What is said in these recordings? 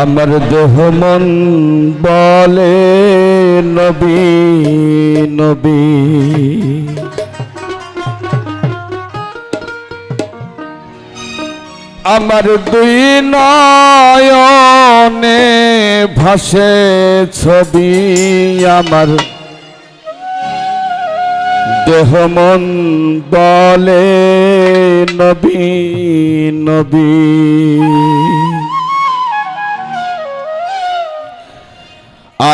আমার দেহ মন বলে, নবী নবী। আমার দুই নয়নে ভাসে ছবি আমার। দেহ মন বলে, নবী নবী।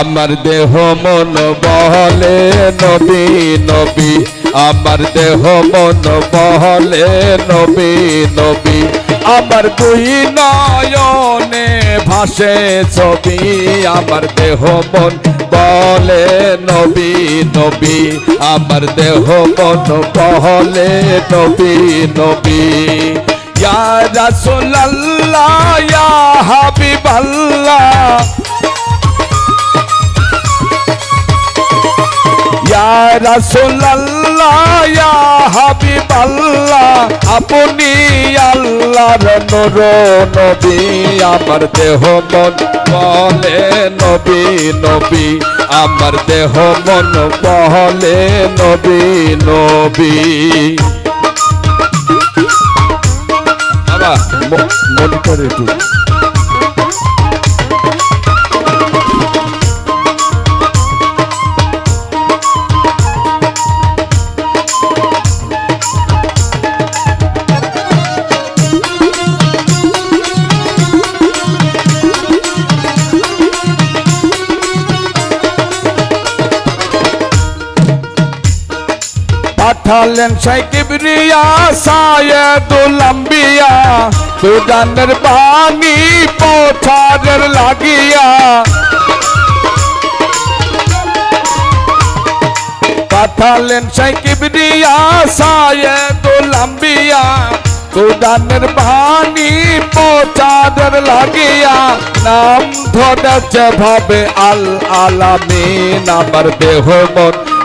আমার দেহ মন বহলে নবী নবী। আমার দেহ মন বহলে নবী নবী। আমার দুই নয়নে ভাসে ছবি। আমার দেহ মন বলে নবী নবী। আমার দেহ মন বহলে নবী নবী। ইয়া রাসূলুল্লাহ, ইয়া হাবিবাল্লাহ। রাসূলুল্লাহ, ইয়া হাবিবাল্লাহ, আপনি আল্লাহর নূর নবী, আমার দেহ মন বলে নবী নবী, আমার দেহ মন বলে নবী নবী। বাবা মন করে পাঠালেন সাইকিবরিয়া সায়েদুল আম্বিয়া সুদানের বাণী পথারের লাগিয়া। পাঠালেন সাইকিবরিয়া সায়েদুল আম্বিয়া সুদানের বাণী পথারের লাগিয়া। নাম ধরেছে ভাবে আল আলামিন আমার দেহ মন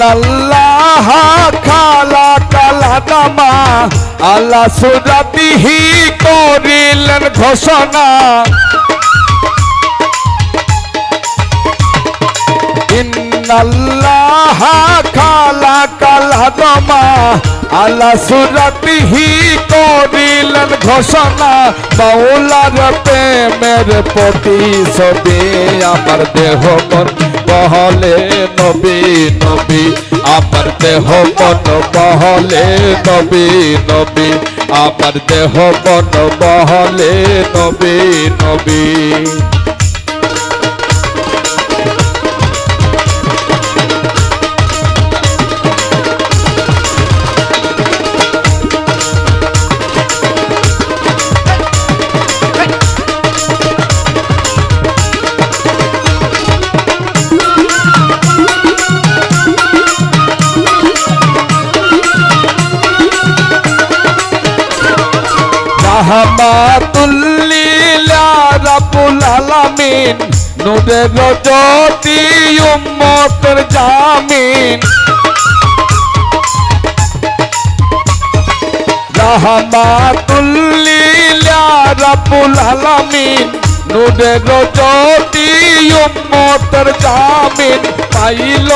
ইন্নাল্লাহ খালাকাল আদামা আল্লাহ সুরাতিহি করিলেন ঘোষণা। ইন্নাল্লাহ খালাকাল আদামা আল্লাহ সুরাতিহি করিলেন ঘোষণা বাউলার প্রেমের প্রতি প্রতিশোধে আমার দেহ মন বহলে নবী নবী। আমার দেহ মন বহলে নবী নবী। আমার দেহ মন বহলে নবী নবী। রাহমাতুল্লিল রাব্বুল আলামিন নূরের জ্যোতি উম্মতের জামিন। রাহমাতুল্লিল রাবুল আলামিন নূরের জ্যোতি উম্মতের জামিন। পাইল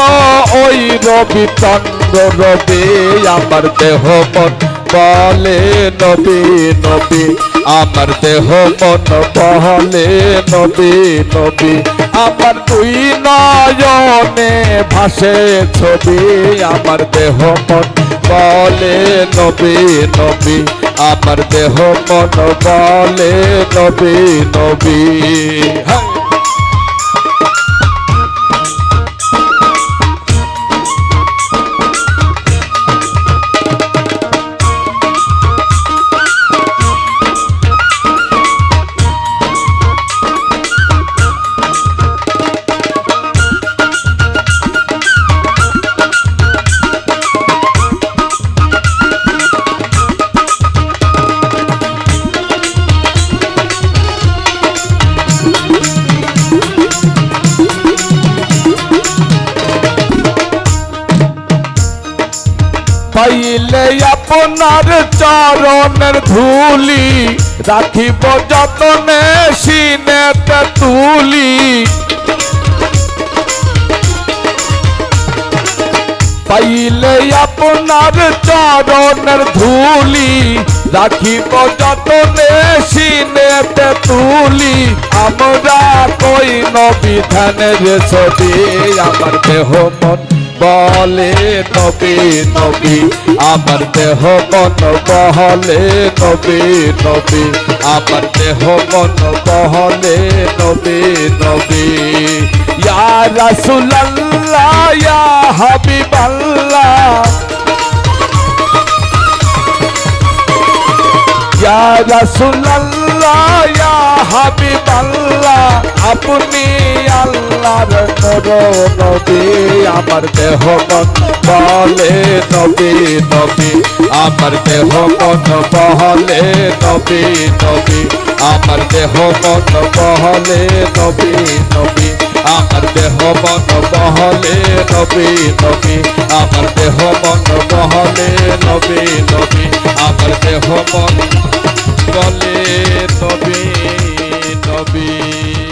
ওই রবি চন্দ্র রবি আমার দেহ মন বলে, নবী নবী, আমার দেহ মন বলে, নবী নবী, আমার দুই নয়নে ভাসে ছবি, আমার দেহ মন বলে, নবী নবী, আমার দেহ মন বলে, নবী নবী হ্যাঁ পাইলে আপনার চরণের ধুলি, রাখিব যতনে সিনেতে তুলি। পাইলে আপনার চরণের ধুলি, রাখিব যতনে সিনেতে তুলি। আমরা কই নবিধানের ছবি, আমার দেহ মন বলে নবী নবী, আমার দেহ মন বহলে নবী নবী, আমার দেহ মন বহলে নবী নবী। ইয়া রাসূলুল্লাহ, ইয়া হাবিবাল্লাহ। ইয়া রাসূলুল্লাহ ইয়া হাবিবাল্লাহ আপনি আল্লাহর নূর নবী। আমার দেহ মন বলে নবী নবী। আমার দেহ মন বহলে নবী নবী। আমার দেহ মন বহলে নবী নবী। আমার দেহ মন বহলে নবী নবী। আমার দেহ মন বহলে নবী নবী। আমার দেহ মন বলে নবী। নবী